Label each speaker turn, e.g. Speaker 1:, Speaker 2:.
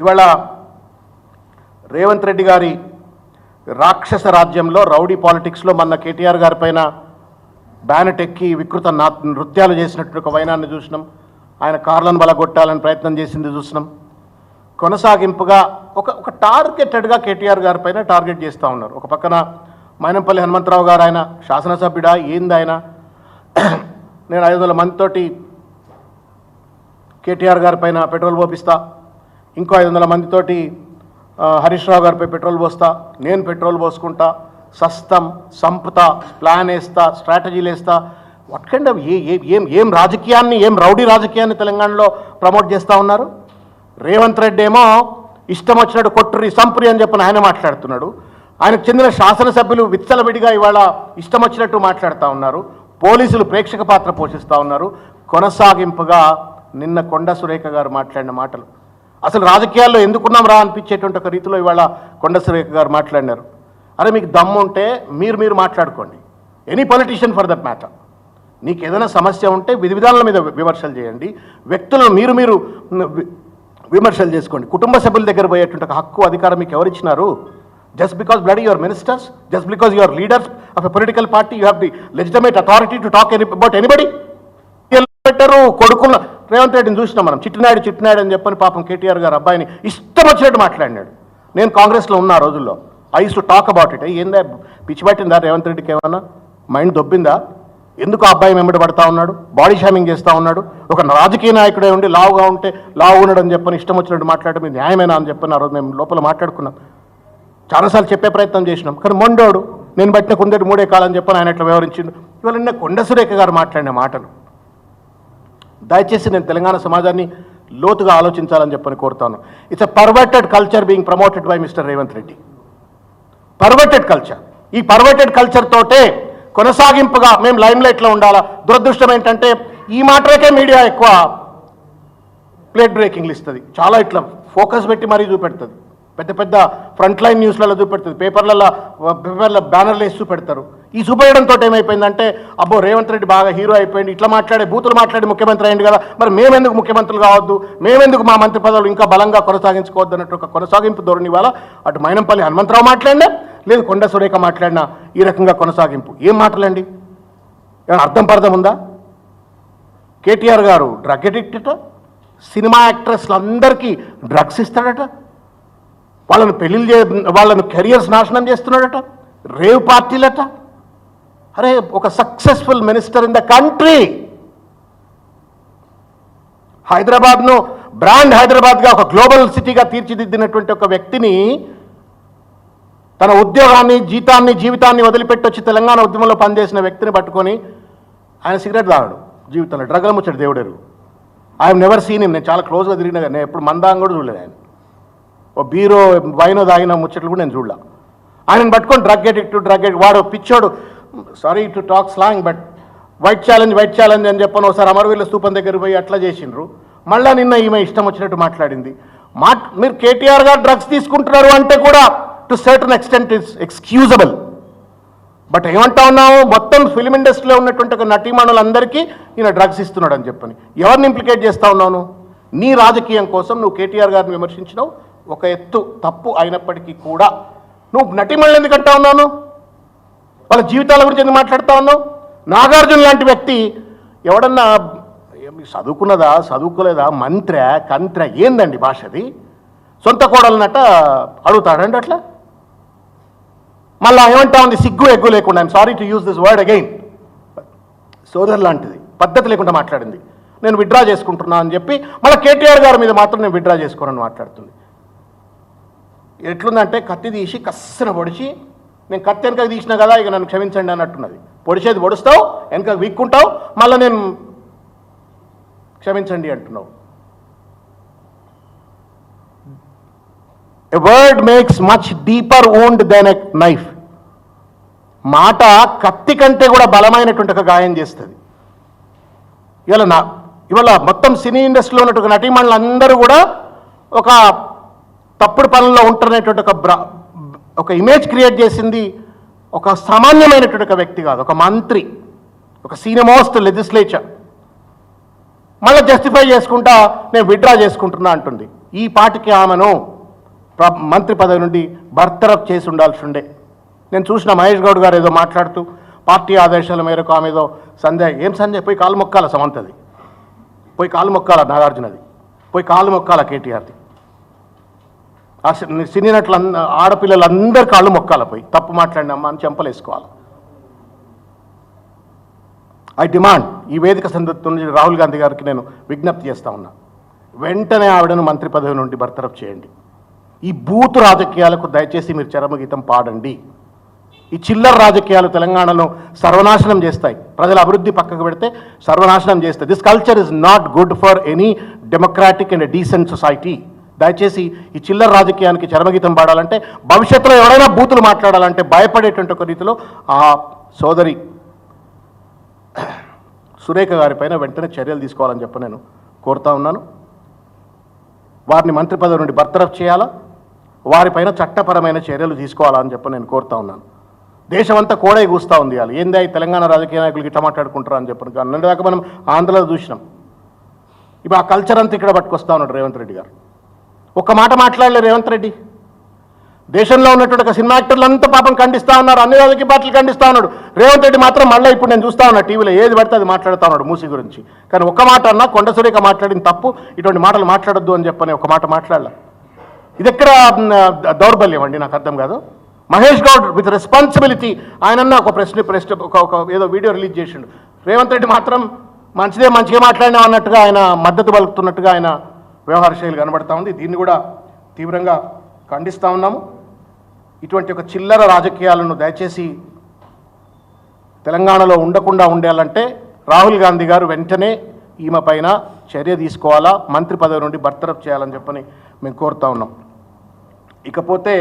Speaker 1: ఇవాళ రేవంత్ రెడ్డి గారి రాక్షస రాజ్యంలో రౌడీ పాలిటిక్స్లో మొన్న కేటీఆర్ గారి పైన బ్యానెట్ ఎక్కి వికృత నా నృత్యాలు చేసినట్టు ఒక వైనాన్ని చూసినాం. ఆయన కార్లను బలగొట్టాలని ప్రయత్నం చేసింది చూసినాం. కొనసాగింపుగా ఒక ఒక టార్గెటెడ్గా కేటీఆర్ గారి పైన టార్గెట్ చేస్తూ ఉన్నారు. ఒక పక్కన మైనంపల్లి హనుమంతరావు గారు ఆయన శాసనసభ్యుడా ఏంది ఆయన? నేను ఐదు వందల మందితోటి కేటీఆర్ గారి పైన పెట్రోల్ పోపిస్తా ఇంకో ఐదు వందల మందితోటి హరీష్ రావు గారిపై పెట్రోల్ పోస్తా నేను పెట్రోల్ పోసుకుంటా సస్తం సంపుతా ప్లాన్ వేస్తా స్ట్రాటజీలు వేస్తా. వాట్ కైండ్ ఆఫ్ ఏ ఏం ఏం రాజకీయాన్ని ఏం రౌడీ రాజకీయాన్ని తెలంగాణలో ప్రమోట్ చేస్తూ ఉన్నారు? రేవంత్ రెడ్డి ఏమో ఇష్టం వచ్చినట్టు కొట్టురి సంపురి అని చెప్పిన ఆయన మాట్లాడుతున్నాడు. ఆయనకు చెందిన శాసనసభ్యులు విచ్చలవిడిగా ఇవాళ ఇష్టం వచ్చినట్టు మాట్లాడుతూ ఉన్నారు. పోలీసులు ప్రేక్షక పాత్ర పోషిస్తూ ఉన్నారు. కొనసాగింపుగా నిన్న కొండ సురేఖ గారు మాట్లాడిన మాటలు. అసలు రాజకీయాల్లో ఎందుకున్నాం రా అనిపించేటువంటి ఒక రీతిలో ఇవాళ కొండసురేఖ గారు మాట్లాడినారు. అరే మీకు దమ్ము ఉంటే మీరు మీరు మాట్లాడుకోండి. Any politician for that matter నీకు ఏదైనా సమస్య ఉంటే విధి విధానాల మీద విమర్శలు చేయండి. వ్యక్తులను మీరు మీరు విమర్శలు చేసుకోండి. కుటుంబ సభ్యుల దగ్గర పోయేటువంటి ఒక హక్కు అధికారం మీకు ఎవరిచ్చినారు just because blood your ministers just because your leaders of a political party you have the legitimate authority to talk any about anybody పెట్టారు కొడుకున్న రేవంత్ రెడ్డిని చూసినాం మనం. చిట్టినాయుడు చిట్టినాయుడు అని చెప్పని పాపం కేటీఆర్ గారు అబ్బాయిని ఇష్టం వచ్చినట్టు మాట్లాడినాడు. నేను కాంగ్రెస్లో ఉన్న ఆ రోజుల్లో. I to talk about it. ఏందా పిచ్చి పట్టిందా రేవంత్ రెడ్డికి ఏమన్నా? మైండ్ దొబ్బిందా? ఎందుకు ఆ అబ్బాయి వెంబడి పడతా ఉన్నాడు? బాడీ షామింగ్ చేస్తూ ఉన్నాడు? ఒక రాజకీయ నాయకుడే ఉండి లావుగా ఉంటే లావు ఉండడం చెప్పని ఇష్టం వచ్చినట్టు మాట్లాడటం ఇది న్యాయమేనా అని చెప్పని ఆ రోజు మేము లోపల మాట్లాడుకున్నాం. చాలాసార్లు చెప్పే ప్రయత్నం చేసినాం. కానీ మొండోడు నేను బట్టిన కుందేటి మూడే కాలం చెప్పని ఆయన ఇట్లా వివరించిండు ఇవాళ నిన్న కొండ సురేఖ గారు మాట్లాడిన మాటలు. దయచేసి నేను తెలంగాణ సమాజాన్ని లోతుగా ఆలోచించాలని చెప్పని కోరుతాను. It's a perverted culture being promoted by Mr Revanth Reddy perverted culture ఈ పర్వర్టెడ్ కల్చర్ తోటే కొనసాగింపుగా మేము లైమ్లైట్లో ఉండాలా? దురదృష్టం ఏంటంటే ఈ మాటలకే మీడియా ఎక్కువ ప్లేట్ బ్రేకింగ్లు ఇస్తుంది చాలా ఇట్లా ఫోకస్ పెట్టి మరీ చూపెడుతుంది. పెద్ద పెద్ద ఫ్రంట్ లైన్ న్యూస్లలో చూపెడుతుంది. పేపర్లలో పేపర్ల బ్యానర్లు వేసి చూపెడతారు. ఈ చూపేయడంతో ఏమైపోయిందంటే అబ్బో రేవంత్ రెడ్డి బాగా హీరో అయిపోయింది ఇట్లా మాట్లాడే బూతులు మాట్లాడి ముఖ్యమంత్రి అయింది కదా మరి మేమెందుకు ముఖ్యమంత్రులు కావద్దు మేమెందుకు మా మంత్రి పదవులు ఇంకా బలంగా కొనసాగించుకోవద్దు అన్నట్టు ఒక కొనసాగింపు ధోరణి వల్ల అటు మైనంపల్లి హనుమంతరావు మాట్లాడినా లేదు కొండ సురేఖ మాట్లాడినా ఈ రకంగా కొనసాగింపు. ఏం మాటలండి? అర్థం పర్థం ఉందా? కేటీఆర్ గారు డ్రగ్ అడిక్ట్ సినిమా యాక్ట్రెస్లు అందరికీ డ్రగ్స్ ఇస్తాడట వాళ్ళను పెళ్ళిళ్ళు చే వాళ్ళను కెరియర్స్ నాశనం చేస్తున్నాడట రేవ్ పార్టీలట అరే ఒక successful minister in the country హైదరాబాద్ను బ్రాండ్ హైదరాబాద్గా ఒక గ్లోబల్ సిటీగా తీర్చిదిద్దినటువంటి ఒక వ్యక్తిని తన ఉద్యోగాన్ని జీతాన్ని జీవితాన్ని వదిలిపెట్టి వచ్చి తెలంగాణ ఉద్యమంలో పనిచేసిన వ్యక్తిని పట్టుకొని ఆయన సిగరెట్ తాగాడు జీవితంలో. డ్రగ్ల ముచ్చడు దేవుడెరు ఐఎమ్ నెవర్ సీన్ నేను చాలా క్లోజ్గా తిరిగిన కానీ నేను ఎప్పుడు మందాంగా కూడా చూడలేదు ఆయన. ఓ బీరో వైనో తాగిన ముచ్చట్లు కూడా నేను చూడలే. ఆయనను పట్టుకొని డ్రగ్ ఎడిక్ట్ డ్రగ్ అడిక్ట్. వాడు పిచ్చోడు. Sorry to talk slang but white challenge white challenge అని చెప్పని ఒకసారి అమరవీరుల స్థూపం దగ్గర పోయి అట్లా చేసిండ్రు. మళ్ళా నిన్న ఈమె ఇష్టం వచ్చినట్టు మాట్లాడింది. మా మీరు కేటీఆర్ గారు డ్రగ్స్ తీసుకుంటున్నారు అంటే కూడా to certain extent is excusable but ఏమంటా ఉన్నావు? మొత్తం ఫిలిం ఇండస్ట్రీలో ఉన్నటువంటి ఒక నటీమణులందరికీ ఈయన డ్రగ్స్ ఇస్తున్నాడు అని చెప్పని. ఎవరిని ఇంప్లికేట్ చేస్తా ఉన్నాను నీ రాజకీయం కోసం నువ్వు కేటీఆర్ గారిని విమర్శించినావు. ఒక ఎత్తు తప్పు అయినప్పటికీ కూడా. నువ్వు నటీమణులు ఎందుకంటా ఉన్నాను వాళ్ళ జీవితాల గురించి ఎందుకు మాట్లాడుతా ఉన్నావు? నాగార్జున లాంటి వ్యక్తి ఎవడన్నా చదువుకున్నదా? చదువుకోలేదా? మంత్ర కంత్ర? ఏందండి భాషది సొంత కోడలనట అడుగుతాడండి అట్లా? మళ్ళా ఏమంటా ఉంది? సిగ్గు ఎగ్గు లేకుండా. I'm sorry to use this word again సోదర్ లాంటిది. పద్ధతి లేకుండా మాట్లాడింది. నేను విడ్డ్రా చేసుకుంటున్నా అని చెప్పి మళ్ళీ కేటీఆర్ గారి మీద మాత్రం నేను విడ్డ్రా చేసుకోనని మాట్లాడుతుంది. ఎట్లుందంటే కత్తి తీసి కస్సన పొడిచి నేను కత్తి వెనక తీసిన కదా ఇక నన్ను క్షమించండి అన్నట్టున్నది. పొడిచేది పొడుస్తావు వెనక వీక్కుంటావు మళ్ళీ నేను క్షమించండి అంటున్నావు. A word makes much deeper wound than a knife మాట కత్తి కంటే కూడా బలమైనటువంటి ఒక గాయం చేస్తుంది. ఇవాళ నా ఇవాళ మొత్తం సినీ ఇండస్ట్రీలో ఉన్నటువంటి నటీమణులందరూ కూడా ఒక తప్పుడు పనుల్లో ఉంటున్నటువంటి ఒక ఒక ఇమేజ్ క్రియేట్ చేసింది ఒక సామాన్యమైనటువంటి ఒక వ్యక్తి కాదు ఒక మంత్రి ఒక సీనియర్ మోస్ట్ లెజిస్లేచర్ మళ్ళీ జస్టిఫై చేసుకుంటా నేను విత్డ్రా చేసుకుంటున్నా అంటుంది. ఈ పాటికి ఆమెను మంత్రి పదవి నుండి బర్తరఫ్ చేసి ఉండాల్సి ఉండే నేను చూసిన మహేష్ గౌడ్ గారు ఏదో మాట్లాడుతూ పార్టీ ఆదేశాల మేరకు ఆమె ఏదో సంధ్య ఏం సంధ్య పోయి కాలు మొక్కాల సమంతది. పోయి కాలు మొక్కాల నాగార్జునది. పోయి కాలు మొక్కాల కేటీఆర్ది. ఆ సినీ నటులు ఆడపిల్లలందరి కాళ్ళు మొక్కాల పోయి. తప్పు మాట్లాడిన అమ్మ అని చెంపలేసుకోవాలి. ఐ డిమాండ్ ఈ వేదిక సందర్భం నుంచి రాహుల్ గాంధీ గారికి నేను విజ్ఞప్తి చేస్తా ఉన్నా. వెంటనే ఆవిడను మంత్రి పదవి నుండి బర్తరఫ్ చేయండి. ఈ బూతు రాజకీయాలకు దయచేసి మీరు చరమగీతం పాడండి. ఈ చిల్లర రాజకీయాలు తెలంగాణలో సర్వనాశనం చేస్తాయి. ప్రజల అభివృద్ధి పక్కకు పెడితే సర్వనాశనం చేస్తాయి. This culture is not good for any democratic and decent society దయచేసి ఈ చిల్లర రాజకీయానికి చరమగీతం పాడాలంటే భవిష్యత్తులో ఎవరైనా బూతులు మాట్లాడాలంటే భయపడేటువంటి ఒక రీతిలో ఆ సోదరి సురేఖ గారిపైన వెంటనే చర్యలు తీసుకోవాలని చెప్పి నేను కోరుతా ఉన్నాను. వారిని మంత్రి పదవి నుండి బర్తరఫ్ చేయాలా? వారిపైన చట్టపరమైన చర్యలు తీసుకోవాలని చెప్పి నేను కోరుతా ఉన్నాను. దేశమంతా కోడే కూస్తూ ఉంది వాళ్ళు ఏందా తెలంగాణ రాజకీయ నాయకులు ఇట్లా మాట్లాడుకుంటారు అని చెప్పి. అన్నటి దాకా మనం ఆంధ్రలో చూసినాం. ఇప్పుడు ఆ కల్చర్ అంతా ఇక్కడ పట్టుకొస్తా ఉన్నాడు రేవంత్ రెడ్డి గారు. ఒక్క మాట మాట్లాడలే రేవంత్ రెడ్డి. దేశంలో ఉన్నటువంటి ఒక సినిమా యాక్టర్లు అంతా పాపం ఖండిస్తా ఉన్నారు అన్ని రాజకీయ పార్టీలు ఖండిస్తా ఉన్నాడు. రేవంత్ రెడ్డి మాత్రం మళ్ళీ ఇప్పుడు నేను చూస్తా ఉన్నా టీవీలో ఏది పడితే అది మాట్లాడుతూ ఉన్నాడు మూసి గురించి. కానీ ఒక్క మాట అన్నా కొండ సురేఖ మాట్లాడిన తప్పు ఇటువంటి మాటలు మాట్లాడొద్దు అని చెప్పని ఒక మాట మాట్లాడలే. ఇది ఎక్కడ దౌర్బల్యం అండి నాకు అర్థం కాదు. మహేష్ గౌడ్ విత్ రెస్పాన్సిబిలిటీ ఆయనన్న ఒక ప్రశ్న ప్రశ్న ఒక ఒక ఏదో వీడియో రిలీజ్ చేసిండు. రేవంత్ రెడ్డి మాత్రం మంచిదే మంచిగా మాట్లాడినా అన్నట్టుగా ఆయన మద్దతు పలుకుతున్నట్టుగా ఆయన వ్యవహార శైలి కనబడతా ఉంది. దీన్ని కూడా తీవ్రంగా ఖండిస్తూ ఉన్నాము. ఇటువంటి ఒక చిల్లర రాజకీయాలను దయచేసి తెలంగాణలో ఉండకుండా ఉండాలంటే రాహుల్ గాంధీ గారు వెంటనే ఈమె పైన చర్య తీసుకోవాలా? మంత్రి పదవి నుండి బర్తరఫ్ చేయాలని చెప్పని మేము కోరుతా ఉన్నాం. ఇకపోతే